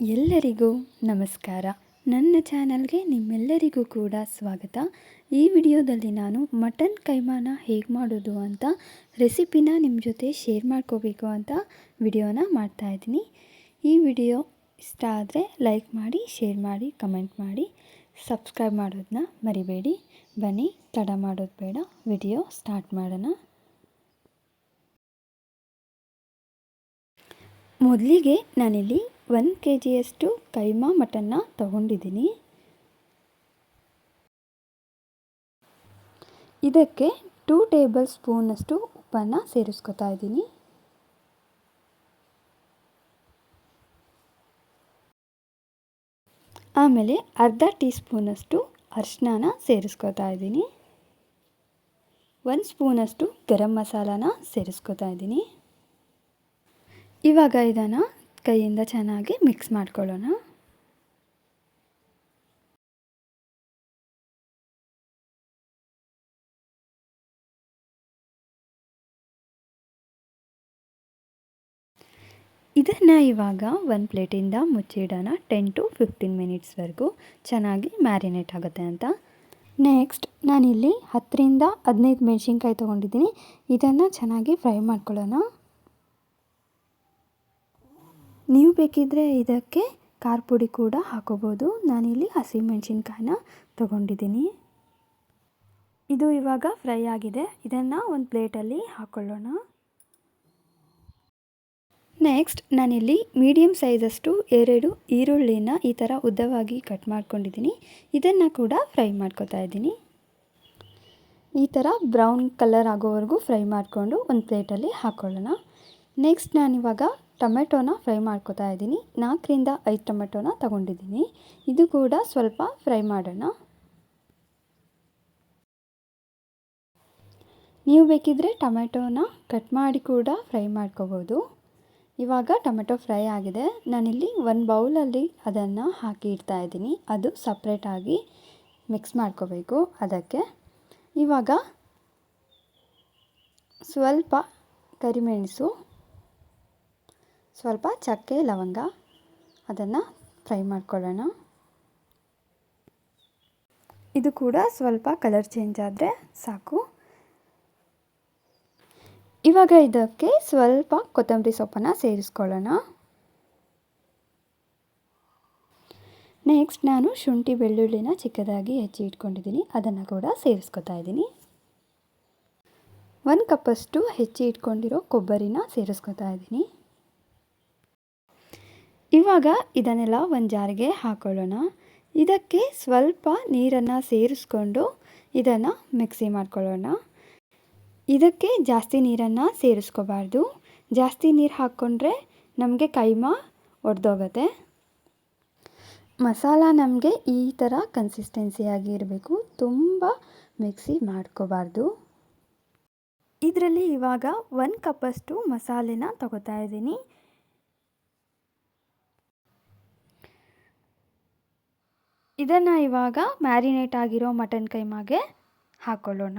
ಎಲ್ಲರಿಗೂ ನಮಸ್ಕಾರ. ನನ್ನ ಚಾನಲ್ಗೆ ನಿಮ್ಮೆಲ್ಲರಿಗೂ ಕೂಡ ಸ್ವಾಗತ. ಈ ವಿಡಿಯೋದಲ್ಲಿ ನಾನು ಮಟನ್ ಕೈಮಾನ ಹೇಗೆ ಮಾಡೋದು ಅಂತ, ರೆಸಿಪಿನ ನಿಮ್ಮ ಜೊತೆ ಶೇರ್ ಮಾಡ್ಕೋಬೇಕು ಅಂತ ವಿಡಿಯೋನ ಮಾಡ್ತಾಯಿದ್ದೀನಿ ಈ ವಿಡಿಯೋ ಇಷ್ಟ ಆದರೆ ಲೈಕ್ ಮಾಡಿ, ಶೇರ್ ಮಾಡಿ, ಕಮೆಂಟ್ ಮಾಡಿ. ಸಬ್ಸ್ಕ್ರೈಬ್ ಮಾಡೋದನ್ನ ಮರಿಬೇಡಿ. ಬನ್ನಿ, ತಡ ಮಾಡೋದು ಬೇಡ. ವಿಡಿಯೋ ಸ್ಟಾರ್ಟ್ ಮಾಡೋಣ. ಮೊದಲಿಗೆ ನಾನಿಲ್ಲಿ ಒಂದು ಕೆ ಜಿಯಷ್ಟು ಕೈಮಾ ಮಟನ್ನ ತಗೊಂಡಿದ್ದೀನಿ. ಇದಕ್ಕೆ ಟೂ ಟೇಬಲ್ ಸ್ಪೂನಷ್ಟು ಉಪ್ಪನ್ನು ಸೇರಿಸ್ಕೊತಾ ಇದ್ದೀನಿ. ಆಮೇಲೆ ಅರ್ಧ ಟೀ ಸ್ಪೂನಷ್ಟು ಅರಿಶಿನ ಸೇರಿಸ್ಕೊತಾ ಇದ್ದೀನಿ. ಒಂದು ಸ್ಪೂನಷ್ಟು ಗರಂ ಮಸಾಲಾನ ಸೇರಿಸ್ಕೊತಾ ಇದ್ದೀನಿ. ಇವಾಗ ಇದನ್ನು ಕೈಯಿಂದ ಚೆನ್ನಾಗಿ ಮಿಕ್ಸ್ ಮಾಡ್ಕೊಳ್ಳೋಣ. ಇದನ್ನು ಇವಾಗ ಒಂದು ಪ್ಲೇಟಿಂದ ಮುಚ್ಚಿಡೋಣ ಟೆನ್ ಟು ಫಿಫ್ಟೀನ್ ಮಿನಿಟ್ಸ್ವರೆಗೂ ಚೆನ್ನಾಗಿ ಮ್ಯಾರಿನೇಟ್ ಆಗುತ್ತೆ ಅಂತ. ನೆಕ್ಸ್ಟ್ ನಾನಿಲ್ಲಿ ಹತ್ತರಿಂದ ಹದಿನೈದು ಮೆಣಸಿನ್ಕಾಯಿ ತೊಗೊಂಡಿದ್ದೀನಿ. ಇದನ್ನು ಚೆನ್ನಾಗಿ ಫ್ರೈ ಮಾಡ್ಕೊಳ್ಳೋಣ. ನೀವು ಬೇಕಿದ್ದರೆ ಇದಕ್ಕೆ ಖಾರ ಪುಡಿ ಕೂಡ ಹಾಕೋಬೋದು. ನಾನಿಲ್ಲಿ ಹಸಿಮೆಣಸಿನ್ಕಾಯಿನ ತೊಗೊಂಡಿದ್ದೀನಿ. ಇದು ಇವಾಗ ಫ್ರೈ ಆಗಿದೆ. ಇದನ್ನು ಒಂದು ಪ್ಲೇಟಲ್ಲಿ ಹಾಕ್ಕೊಳ್ಳೋಣ ನೆಕ್ಸ್ಟ್ ನಾನಿಲ್ಲಿ ಮೀಡಿಯಮ್ ಸೈಜಷ್ಟು ಎರಡು ಈರುಳ್ಳಿನ ಈ ಥರ ಉದ್ದವಾಗಿ ಕಟ್ ಮಾಡ್ಕೊಂಡಿದ್ದೀನಿ. ಇದನ್ನು ಕೂಡ ಫ್ರೈ ಮಾಡ್ಕೊತಾ ಇದ್ದೀನಿ. ಈ ಥರ ಬ್ರೌನ್ ಕಲರ್ ಆಗೋವರೆಗೂ ಫ್ರೈ ಮಾಡಿಕೊಂಡು ಒಂದು ಪ್ಲೇಟಲ್ಲಿ ಹಾಕ್ಕೊಳ್ಳೋಣ ನೆಕ್ಸ್ಟ್ ನಾನಿವಾಗ ಟೊಮೆಟೊನ ಫ್ರೈ ಮಾಡ್ಕೋತಾ ಇದ್ದೀನಿ. ನಾಲ್ಕರಿಂದ ಐದು ಟೊಮೆಟೊನ ತಗೊಂಡಿದ್ದೀನಿ. ಇದು ಕೂಡ ಸ್ವಲ್ಪ ಫ್ರೈ ಮಾಡೋಣ. ನೀವು ಬೇಕಿದ್ದರೆ ಟೊಮೆಟೊನ ಕಟ್ ಮಾಡಿ ಕೂಡ ಫ್ರೈ ಮಾಡ್ಕೋಬೋದು. ಇವಾಗ ಟೊಮೆಟೊ ಫ್ರೈ ಆಗಿದೆ. ನಾನಿಲ್ಲಿ ಒಂದು ಬೌಲಲ್ಲಿ ಅದನ್ನು ಹಾಕಿ ಇಡ್ತಾ ಇದ್ದೀನಿ. ಅದು ಸಪ್ರೇಟಾಗಿ ಮಿಕ್ಸ್ ಮಾಡ್ಕೋಬೇಕು ಅದಕ್ಕೆ. ಇವಾಗ ಸ್ವಲ್ಪ ಕರಿಮೆಣಸು ಸ್ವಲ್ಪ ಚಕ್ಕೆ, ಲವಂಗ ಅದನ್ನು ಫ್ರೈ ಮಾಡ್ಕೊಳ್ಳೋಣ. ಇದು ಕೂಡ ಸ್ವಲ್ಪ ಕಲರ್ ಚೇಂಜ್ ಆದರೆ ಸಾಕು. ಇವಾಗ ಇದಕ್ಕೆ ಸ್ವಲ್ಪ ಕೊತ್ತಂಬರಿ ಸೊಪ್ಪನ್ನು ಸೇರಿಸ್ಕೊಳ್ಳೋಣ. ನೆಕ್ಸ್ಟ್ ನಾನು ಶುಂಠಿ ಬೆಳ್ಳುಳ್ಳಿನ ಚಿಕ್ಕದಾಗಿ ಹೆಚ್ಚಿ ಇಟ್ಕೊಂಡಿದ್ದೀನಿ. ಅದನ್ನು ಕೂಡ ಸೇರಿಸ್ಕೊತಾ ಇದ್ದೀನಿ. ಒಂದು ಕಪ್ಪಷ್ಟು ಹೆಚ್ಚಿ ಇಟ್ಕೊಂಡಿರೋ ಕೊಬ್ಬರಿನ ಸೇರಿಸ್ಕೊತಾ ಇದ್ದೀನಿ. ಇವಾಗ ಇದನ್ನೆಲ್ಲ ಒಂದು ಜಾರಿಗೆ ಹಾಕೊಳ್ಳೋಣ. ಇದಕ್ಕೆ ಸ್ವಲ್ಪ ನೀರನ್ನು ಸೇರಿಸ್ಕೊಂಡು ಇದನ್ನು ಮಿಕ್ಸಿ ಮಾಡ್ಕೊಳ್ಳೋಣ. ಇದಕ್ಕೆ ಜಾಸ್ತಿ ನೀರನ್ನು ಸೇರಿಸ್ಕೋಬಾರ್ದು. ಜಾಸ್ತಿ ನೀರು ಹಾಕ್ಕೊಂಡ್ರೆ ನಮಗೆ ಕೈಮಾ ಒಡೆದೋಗತ್ತೆ. ಮಸಾಲ ನಮಗೆ ಈ ಥರ ಕನ್ಸಿಸ್ಟೆನ್ಸಿಯಾಗಿ ಇರಬೇಕು. ತುಂಬ ಮಿಕ್ಸಿ ಮಾಡ್ಕೋಬಾರ್ದು. ಇದರಲ್ಲಿ ಇವಾಗ ಒಂದು ಕಪ್ಪಷ್ಟು ಮಸಾಲೆನ ತಗೋತಾ ಇದ್ದೀನಿ. ಇದನ್ನು ಇವಾಗ ಮ್ಯಾರಿನೇಟ್ ಆಗಿರೋ ಮಟನ್ ಕೈಮಾಗೆ ಹಾಕ್ಕೊಳ್ಳೋಣ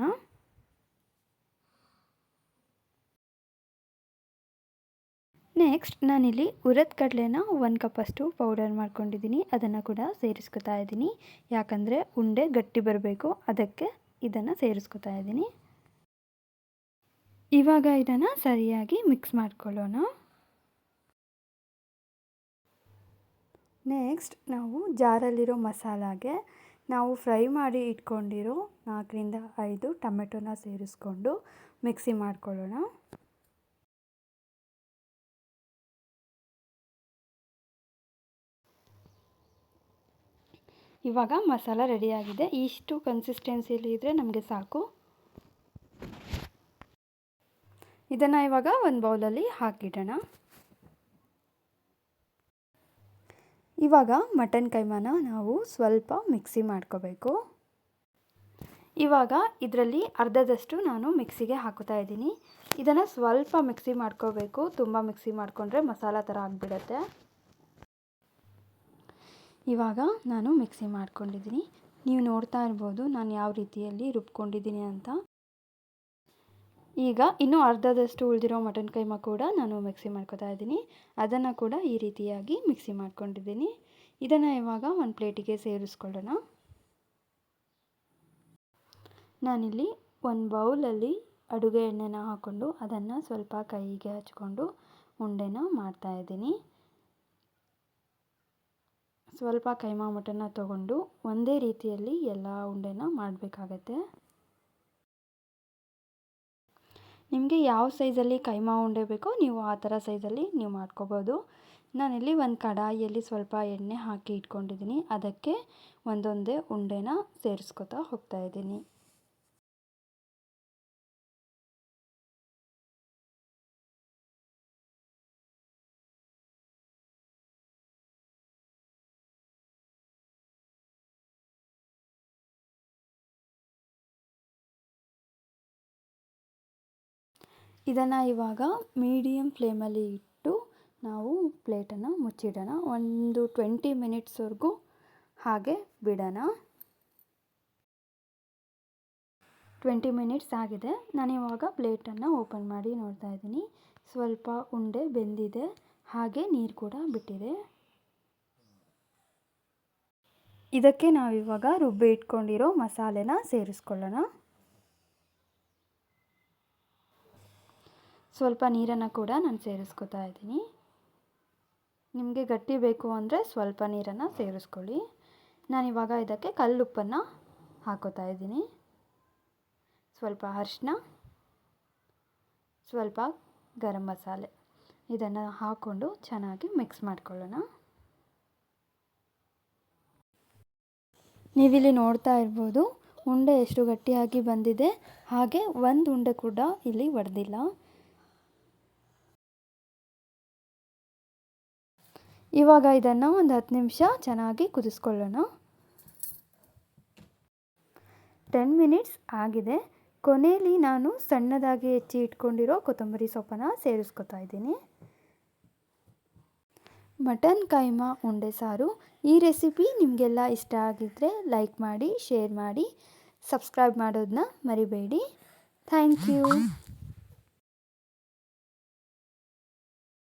ನೆಕ್ಸ್ಟ್ ನಾನಿಲ್ಲಿ ಉರದ್ ಕಡಲೆನ ಒಂದು ಕಪ್ಪಷ್ಟು ಪೌಡರ್ ಮಾಡ್ಕೊಂಡಿದ್ದೀನಿ, ಅದನ್ನು ಕೂಡ ಸೇರಿಸ್ಕೊತಾ ಇದ್ದೀನಿ. ಯಾಕಂದರೆ ಉಂಡೆ ಗಟ್ಟಿ ಬರಬೇಕು, ಅದಕ್ಕೆ ಇದನ್ನು ಸೇರಿಸ್ಕೊತಾ ಇದ್ದೀನಿ. ಇವಾಗ ಇದನ್ನು ಸರಿಯಾಗಿ ಮಿಕ್ಸ್ ಮಾಡ್ಕೊಳ್ಳೋಣ. ನೆಕ್ಸ್ಟ್ ನಾವು ಜಾರಲ್ಲಿರೋ ಮಸಾಲಾಗೆ ನಾವು ಫ್ರೈ ಮಾಡಿ ಇಟ್ಕೊಂಡಿರೋ ನಾಲ್ಕರಿಂದ ಐದು ಟೊಮೆಟೊನ ಸೇರಿಸ್ಕೊಂಡು ಮಿಕ್ಸಿ ಮಾಡ್ಕೊಳ್ಳೋಣ. ಇವಾಗ ಮಸಾಲ ರೆಡಿಯಾಗಿದೆ. ಇಷ್ಟು ಕನ್ಸಿಸ್ಟೆನ್ಸಿಯಲ್ಲಿ ಇದ್ದರೆ ನಮಗೆ ಸಾಕು. ಇದನ್ನು ಇವಾಗ ಒಂದು ಬೌಲಲ್ಲಿ ಹಾಕಿಡೋಣ. ಇವಾಗ ಮಟನ್ ಕೈಮಾನ ನಾವು ಸ್ವಲ್ಪ ಮಿಕ್ಸಿ ಮಾಡ್ಕೋಬೇಕು. ಇವಾಗ ಇದರಲ್ಲಿ ಅರ್ಧದಷ್ಟು ನಾನು ಮಿಕ್ಸಿಗೆ ಹಾಕುತ್ತಾ ಇದ್ದೀನಿ. ಇದನ್ನು ಸ್ವಲ್ಪ ಮಿಕ್ಸಿ ಮಾಡ್ಕೋಬೇಕು. ತುಂಬ ಮಿಕ್ಸಿ ಮಾಡಿಕೊಂಡ್ರೆ ಮಸಾಲ ಥರ ಆಗಿಬಿಡತ್ತೆ. ಇವಾಗ ನಾನು ಮಿಕ್ಸಿ ಮಾಡ್ಕೊಂಡಿದ್ದೀನಿ. ನೀವು ನೋಡ್ತಾ ಇರ್ಬೋದು ನಾನು ಯಾವ ರೀತಿಯಲ್ಲಿ ರುಬ್ಕೊಂಡಿದ್ದೀನಿ ಅಂತ. ಈಗ ಇನ್ನೂ ಅರ್ಧದಷ್ಟು ಉಳಿದಿರೋ ಮಟನ್ ಕೈಮಾ ಕೂಡ ನಾನು ಮಿಕ್ಸಿ ಮಾಡ್ಕೋತಾ ಇದ್ದೀನಿ. ಅದನ್ನು ಕೂಡ ಈ ರೀತಿಯಾಗಿ ಮಿಕ್ಸಿ ಮಾಡ್ಕೊಂಡಿದ್ದೀನಿ. ಇದನ್ನು ಇವಾಗ ಒಂದು ಪ್ಲೇಟಿಗೆ ಸೇರಿಸ್ಕೊಳ್ಳೋಣ. ನಾನಿಲ್ಲಿ ಒಂದು ಬೌಲಲ್ಲಿ ಅಡುಗೆ ಎಣ್ಣೆನ ಹಾಕ್ಕೊಂಡು ಅದನ್ನು ಸ್ವಲ್ಪ ಕೈಗೆ ಹಚ್ಕೊಂಡು ಉಂಡೆನ ಮಾಡ್ತಾಯಿದ್ದೀನಿ ಸ್ವಲ್ಪ ಕೈಮಾ ಮಟನ್ನ ತಗೊಂಡು ಒಂದೇ ರೀತಿಯಲ್ಲಿ ಎಲ್ಲ ಉಂಡೆನ ಮಾಡಬೇಕಾಗತ್ತೆ. ನಿಮಗೆ ಯಾವ ಸೈಜಲ್ಲಿ ಕೈಮಾ ಉಂಡೆ ಬೇಕೋ ನೀವು ಆ ಥರ ಸೈಜಲ್ಲಿ ನೀವು ಮಾಡ್ಕೋಬೋದು. ನಾನಿಲ್ಲಿ ಒಂದು ಕಡಾಯಿಯಲ್ಲಿ ಸ್ವಲ್ಪ ಎಣ್ಣೆ ಹಾಕಿ ಇಟ್ಕೊಂಡಿದ್ದೀನಿ. ಅದಕ್ಕೆ ಒಂದೊಂದೇ ಉಂಡೆನ ಸೇರಿಸ್ಕೊತಾ ಹೋಗ್ತಾ ಇದ್ದೀನಿ. ಇದನ್ನು ಇವಾಗ ಮೀಡಿಯಮ್ ಫ್ಲೇಮಲ್ಲಿ ಇಟ್ಟು ನಾವು ಪ್ಲೇಟನ್ನು ಮುಚ್ಚಿಡೋಣ. ಒಂದು ಟ್ವೆಂಟಿ ಮಿನಿಟ್ಸ್ವರೆಗೂ ಹಾಗೆ ಬಿಡೋಣ. ಟ್ವೆಂಟಿ ಮಿನಿಟ್ಸ್ ಆಗಿದೆ. ನಾನಿವಾಗ ಪ್ಲೇಟನ್ನು ಓಪನ್ ಮಾಡಿ ನೋಡ್ತಾ ಇದ್ದೀನಿ. ಸ್ವಲ್ಪ ಉಂಡೆ ಬೆಂದಿದೆ. ಹಾಗೆ ನೀರು ಕೂಡ ಬಿಟ್ಟಿದೆ. ಇದಕ್ಕೆ ನಾವಿವಾಗ ರುಬ್ಬಿ ಇಟ್ಕೊಂಡಿರೋ ಮಸಾಲೆನ ಸೇರಿಸ್ಕೊಳ್ಳೋಣ. ಸ್ವಲ್ಪ ನೀರನ್ನು ಕೂಡ ನಾನು ಸೇರಿಸ್ಕೊತಾ ಇದ್ದೀನಿ. ನಿಮಗೆ ಗಟ್ಟಿ ಬೇಕು ಅಂದರೆ ಸ್ವಲ್ಪ ನೀರನ್ನು ಸೇರಿಸ್ಕೊಳ್ಳಿ. ನಾನಿವಾಗ ಇದಕ್ಕೆ ಕಲ್ಲುಪ್ಪನ್ನು ಹಾಕೋತಾ ಇದ್ದೀನಿ. ಸ್ವಲ್ಪ ಅರಿಶಿನ ಸ್ವಲ್ಪ ಗರಂ ಮಸಾಲೆ ಇದನ್ನು ಹಾಕ್ಕೊಂಡು ಚೆನ್ನಾಗಿ ಮಿಕ್ಸ್ ಮಾಡ್ಕೊಳ್ಳೋಣ. ನೀವಿಲ್ಲಿ ನೋಡ್ತಾ ಇರ್ಬೋದು, ಉಂಡೆ ಎಷ್ಟು ಗಟ್ಟಿಯಾಗಿ ಬಂದಿದೆ, ಹಾಗೆ ಒಂದು ಉಂಡೆ ಕೂಡ ಇಲ್ಲಿ ಒಡೆದಿಲ್ಲ. ಇವಾಗ ಇದನ್ನು ಒಂದು ಹತ್ತು ನಿಮಿಷ ಚೆನ್ನಾಗಿ ಕುದಿಸ್ಕೊಳ್ಳೋಣ. ಟೆನ್ ಮಿನಿಟ್ಸ್ ಆಗಿದೆ. ಕೊನೆಯಲ್ಲಿ ನಾನು ಸಣ್ಣದಾಗಿ ಹೆಚ್ಚಿ ಇಟ್ಕೊಂಡಿರೋ ಕೊತ್ತಂಬರಿ ಸೊಪ್ಪನ್ನು ಸೇರಿಸ್ಕೊತಾ ಇದ್ದೀನಿ. ಮಟನ್ ಕೈಮಾ ಉಂಡೆ ಸಾರು. ಈ ರೆಸಿಪಿ ನಿಮಗೆಲ್ಲ ಇಷ್ಟ ಆಗಿದ್ದರೆ ಲೈಕ್ ಮಾಡಿ, ಶೇರ್ ಮಾಡಿ, ಸಬ್ಸ್ಕ್ರೈಬ್ ಮಾಡೋದನ್ನ ಮರಿಬೇಡಿ. Thank you.